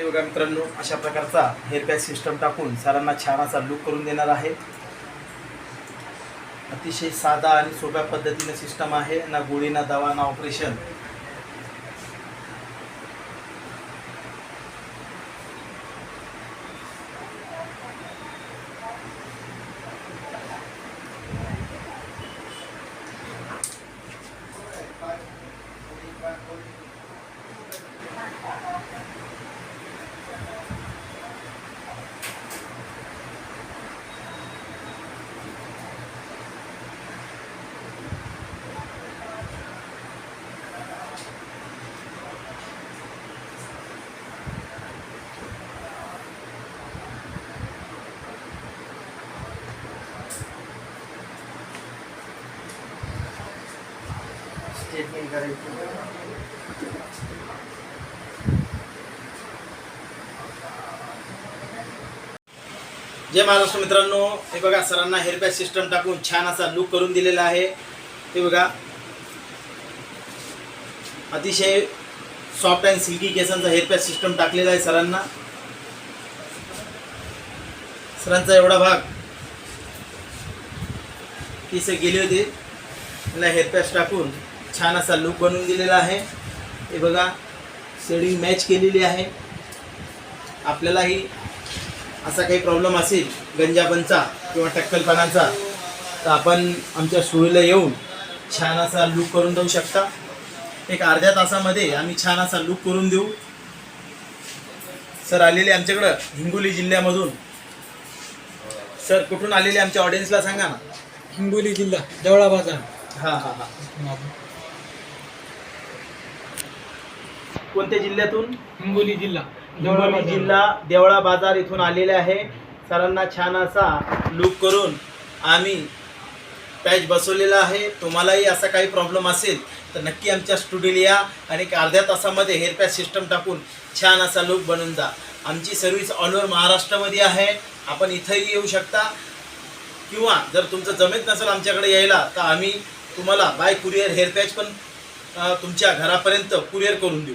हे बघा मित्रांनो अशा प्रकारचा हेअर पॅक सिस्टम टाकून सरांना छान असा लुक करून देणार आहे. अतिशय साधा आणि सोप्या पद्धतीने सिस्टम आहे. ना गोळी ना दवा ना ऑपरेशन स्टेटमेंट करायची. जय महाराष्ट्र मित्रांनो. हे बघा सरांना हेअर पॅक सिस्टम टाकून छान असा लुक करून दिलेला आहे. हे बघा. अतिशय सॉफ्ट अँड सिल्की केसांचा हेअर पॅक सिस्टम टाकलेला आहे सरांना. सरांचा एवढा भाग. केस गेले होते. मला हेअर पॅच टाकून छान असा लुक बनवून दिलेला आहे. हे बघा शेडिंग मॅच केलेली आहे. आपल्यालाही असा काही प्रॉब्लेम असेल गंजापणचा किंवा टक्कलपणाचा तर आपण आमच्या स्टुडिओला येऊन छान असा लुक करून देऊ शकता. एक अर्ध्या तासामध्ये आम्ही छान असा लुक करून देऊ. सर आलेले आमच्याकडं हिंगोली जिल्ह्यामधून. सर कुठून आलेले आमच्या ऑडियन्सला सांगा ना. हिंगोली जिल्हा देवळा बाजार हां हां. हां कोणत्या जिल्ह्यातून? हिंगोली जिल्हा. हिंगोली. जिल्हा देवळा बाजार इथून आलेले आहे. सरांना छान असा लुक करून आम्ही पॅच बसवलेला आहे. तुम्हालाही असा काही प्रॉब्लेम असेल तर नक्की आमच्या स्टुडिओला या आणि एक अर्ध्या तासामध्ये हेअर पॅच सिस्टम टाकून छान असा लुक बनवून जा आमची सर्व्हिस ऑल ओव्हर महाराष्ट्रामध्ये आहे. आपण इथंही येऊ शकता. किंवा जर तुमचं जमेत नसेल आमच्याकडे यायला तर आम्ही तुम्हाला बाय कुरिअर हेअर पॅच पण तुमच्या घरापर्यंत कुरिअर करून देऊ.